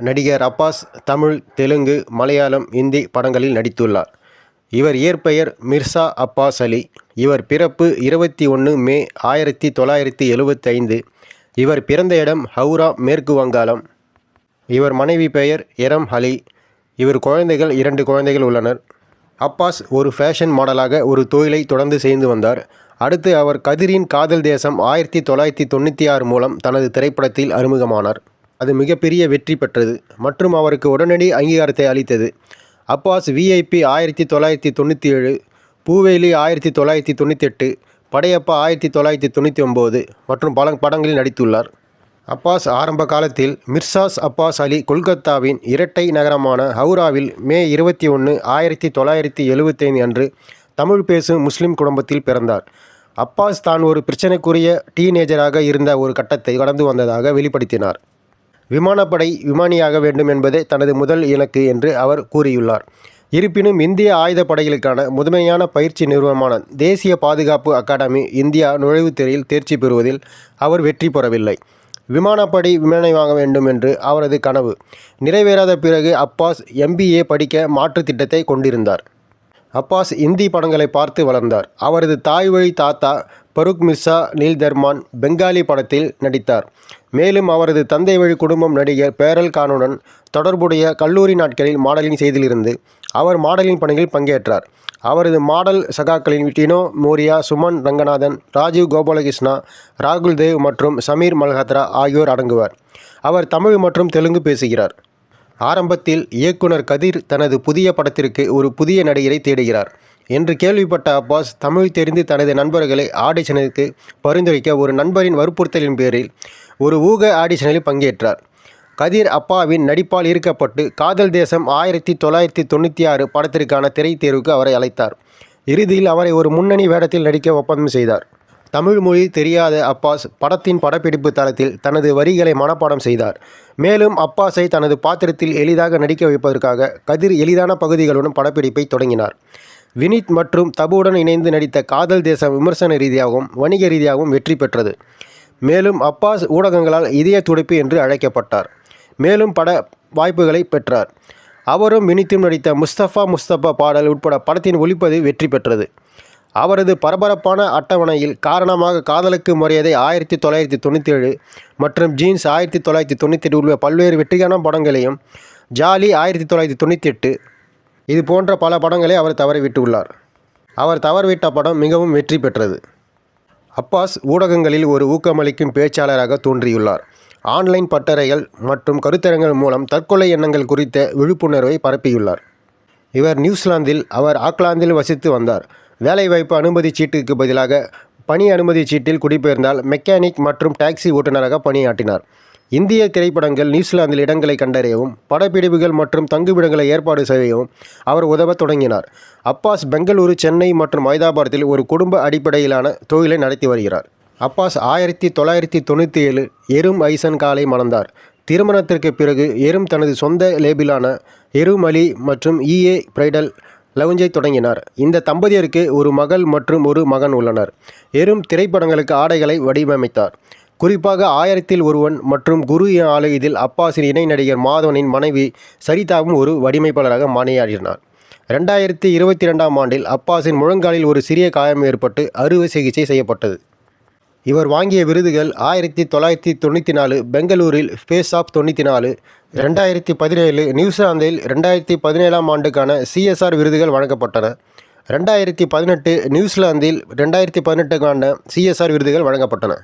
நடிகர் அப்பாஸ் தமிழ் தெலுங்கு மலையாளம் இந்தி படங்களில் நடித்துள்ளார். இவர் இயற்பெயர் மிர்சா அப்பாஸ் அலி. இவர் பிறப்பு இருபத்தி ஒன்று மே ஆயிரத்தி தொள்ளாயிரத்தி எழுபத்தைந்து. இவர் பிறந்த இடம் ஹவுரா மேற்கு வங்காளம். இவர் மனைவி பெயர் எரம் அலி. இவர் குழந்தைகள் இரண்டு குழந்தைகள் உள்ளனர். அப்பாஸ் ஒரு ஃபேஷன் மாடலாக ஒரு தொழிலை தொடர்ந்து செய்து வந்தார். அடுத்து அவர் கதிரின் காதல் தேசம் ஆயிரத்தி தொள்ளாயிரத்தி தொண்ணூற்றி ஆறு மூலம் தனது திரைப்படத்தில் அறிமுகமானார். அது மிகப்பெரிய வெற்றி பெற்றது. மற்றும் அவருக்கு உடனடி அங்கீகாரத்தை அளித்தது. அப்பாஸ் விஐபி ஆயிரத்தி தொள்ளாயிரத்தி தொண்ணூற்றி ஏழு பூவேலி ஆயிரத்தி தொள்ளாயிரத்தி தொண்ணூற்றி எட்டு படையப்பா ஆயிரத்தி தொள்ளாயிரத்தி தொண்ணூற்றி ஒம்பது மற்றும் பல படங்களில் நடித்துள்ளார். அப்பாஸ் ஆரம்ப காலத்தில் மிர்சாஸ் அப்பாஸ் அலி கொல்கத்தாவின் இரட்டை நகரமான ஹவுராவில் மே இருபத்தி ஒன்று ஆயிரத்தி தொள்ளாயிரத்தி எழுபத்தைந்து அன்று தமிழ் பேசும் முஸ்லிம் குடும்பத்தில் பிறந்தார். அப்பாஸ் தான் ஒரு பிரச்சனைக்குரிய டீனேஜராக இருந்த ஒரு கட்டத்தை கடந்து வந்ததாக வெளிப்படுத்தினார். விமானப்படை விமானியாக வேண்டும் என்பதே தனது முதல் இலக்கு என்று அவர் கூறியுள்ளார். இருப்பினும் இந்திய ஆயுதப்படைகளுக்கான முதன்மையான பயிற்சி நிறுவனமான தேசிய பாதுகாப்பு அகாடமி இந்தியா நுழைவுத் தேர்வில் தேர்ச்சி பெறுவதில் அவர் வெற்றி பெறவில்லை. விமானப்படை விமானி வாங்க வேண்டும் என்று அவரது கனவு. நிறைவேறாத பிறகு அப்பாஸ் எம்பிஏ படிக்க மாற்று திட்டத்தை கொண்டிருந்தார். அப்பாஸ் இந்தி படங்களை பார்த்து வளர்ந்தார். அவரது தாய் வழி தாத்தா பருக் மிர்சா நீல் தர்மான் பெங்காலி படத்தில் நடித்தார். மேலும் அவரது தந்தை வழி குடும்பம் நடிகர் பேரல் கானுடன் தொடர்புடைய கல்லூரி நாட்களில் மாடலிங் செய்திலிருந்து அவர் மாடலிங் பணிகளில் பங்கேற்றார். அவரது மாடல் சகாக்களின் டினோ மோரியா சுமன் ரங்கநாதன் ராஜீவ் கோபாலகிருஷ்ணா ராகுல் தேவ் மற்றும் சமீர் மல்ஹத்ரா ஆகியோர் அடங்குவர். அவர் தமிழ் மற்றும் தெலுங்கு பேசுகிறார். ஆரம்பத்தில் இயக்குனர் கதிர் தனது புதிய படத்திற்கு ஒரு புதிய நடிகரை தேடுகிறார். என்று கேள்விப்பட்ட அப்பாஸ் தமிழ் தெரிந்து தனது நண்பர்களை ஆடிஷனுக்கு பரிந்துரைக்க ஒரு நண்பரின் வற்புறுத்தலின் பேரில் ஒரு ஊக ஆடிஷனில் பங்கேற்றார். கதிர் அப்பாவின் நடிப்பால் ஈர்க்கப்பட்டு காதல் தேசம் ஆயிரத்தி தொள்ளாயிரத்தி தொண்ணூற்றி ஆறு படத்திற்கான திரைத்தேர்வுக்கு அவரை அழைத்தார். இறுதியில் அவரை ஒரு முன்னணி வேடத்தில் நடிக்க ஒப்பந்தம் செய்தார். தமிழ் மொழி தெரியாத அப்பாஸ் படத்தின் படப்பிடிப்பு தளத்தில் தனது வரிகளை மனப்பாடம் செய்தார். மேலும் அப்பாஸை தனது பாத்திரத்தில் எளிதாக நடிக்க வைப்பதற்காக கதிர் எளிதான பகுதிகளுடன் படப்பிடிப்பை தொடங்கினார். வினித் மற்றும் தபுவுடன் இணைந்து நடித்த காதல் தேசம் விமர்சன ரீதியாகவும் வணிக ரீதியாகவும் வெற்றி பெற்றது. மேலும் அப்பாஸ் ஊடகங்களால் இதய துடிப்பு என்று அழைக்கப்பட்டார். மேலும் பட வாய்ப்புகளை பெற்றார். அவரும் வினித்தும் நடித்த முஸ்தபா முஸ்தபா பாடல் உட்பட படத்தின் ஒளிப்பதிவு வெற்றி பெற்றது. அவரது பரபரப்பான அட்டவணையில் காரணமாக காதலுக்கு முறையதை ஆயிரத்தி தொள்ளாயிரத்தி தொண்ணூற்றி ஏழு மற்றும் ஜீன்ஸ் ஆயிரத்தி தொள்ளாயிரத்தி தொண்ணூற்றி எட்டு உள்ள பல்வேறு வெற்றிகான படங்களையும் ஜாலி ஆயிரத்தி தொள்ளாயிரத்தி தொண்ணூற்றி எட்டு இது போன்ற பல படங்களை அவர் தவறிவிட்டுள்ளார். அவர் தவறிவிட்ட படம் மிகவும் வெற்றி பெற்றது. அப்பாஸ் ஊடகங்களில் ஒரு ஊக்கமளிக்கும் பேச்சாளராக தோன்றியுள்ளார். ஆன்லைன் பட்டறைகள் மற்றும் கருத்தரங்கள் மூலம் தற்கொலை எண்ணங்கள் குறித்த விழிப்புணர்வை பரப்பியுள்ளார். இவர் நியூசிலாந்தில் அவர் ஆக்லாந்தில் வசித்து வந்தார். வேலைவாய்ப்பு அனுமதி சீட்டுக்கு பதிலாக பணி அனுமதி சீட்டில் குடிபெயர்ந்தால் மெக்கானிக் மற்றும் டாக்ஸி ஓட்டுநராக பணியாற்றினார். இந்திய திரைப்படங்கள் நியூசிலாந்தில் இடங்களை கண்டறியவும் படப்பிடிப்புகள் மற்றும் தங்குமிடங்களை ஏற்பாடு செய்யவும் அவர் உதவத் தொடங்கினார். அப்பாஸ் பெங்களூரு சென்னை மற்றும் ஹைதராபாத்தில் ஒரு குடும்ப அடிப்படையிலான தொழிலை நடத்தி வருகிறார். அப்பாஸ் ஆயிரத்தி தொள்ளாயிரத்தி தொண்ணூற்றி ஏழு எரும் ஐசன் காலை மணந்தார். திருமணத்திற்கு பிறகு எரும் தனது சொந்த லேபிளான எரும் அலி மற்றும் இஏ பிரைடல் லவுஞ்சை தொடங்கினார். இந்த தம்பதியருக்கு ஒரு மகள் மற்றும் ஒரு மகன் உள்ளனர். எரும் திரைப்படங்களுக்கு ஆடைகளை வடிவமைத்தார். குறிப்பாக ஆயிரத்தில் ஒருவன் மற்றும் குரு ஆலயத்தில் இதில் இணை நடிகர் மாதவனின் மனைவி சரிதாவும் ஒரு வடிமைப்பாளராக மனையாடினார் ரெண்டாயிரத்தி இருபத்தி ரெண்டாம் ஆண்டில் அப்பாஸின் முழங்காலில் ஒரு சிறிய காயம் ஏற்பட்டு அறுவை சிகிச்சை செய்யப்பட்டது. இவர் வாங்கிய விருதுகள் ஆயிரத்தி தொள்ளாயிரத்தி தொண்ணூற்றி நாலு பெங்களூரில் ஃபேஸ் ஆஃப் தொண்ணூற்றி நாலு ரெண்டாயிரத்தி பதினேழு நியூசிலாந்தில் ரெண்டாயிரத்தி பதினேழாம் ஆண்டுக்கான சிஎஸ்ஆர் விருதுகள் வழங்கப்பட்டன. ரெண்டாயிரத்தி பதினெட்டு நியூசிலாந்தில் ரெண்டாயிரத்தி பதினெட்டுக்கான சிஎஸ்ஆர் விருதுகள் வழங்கப்பட்டன.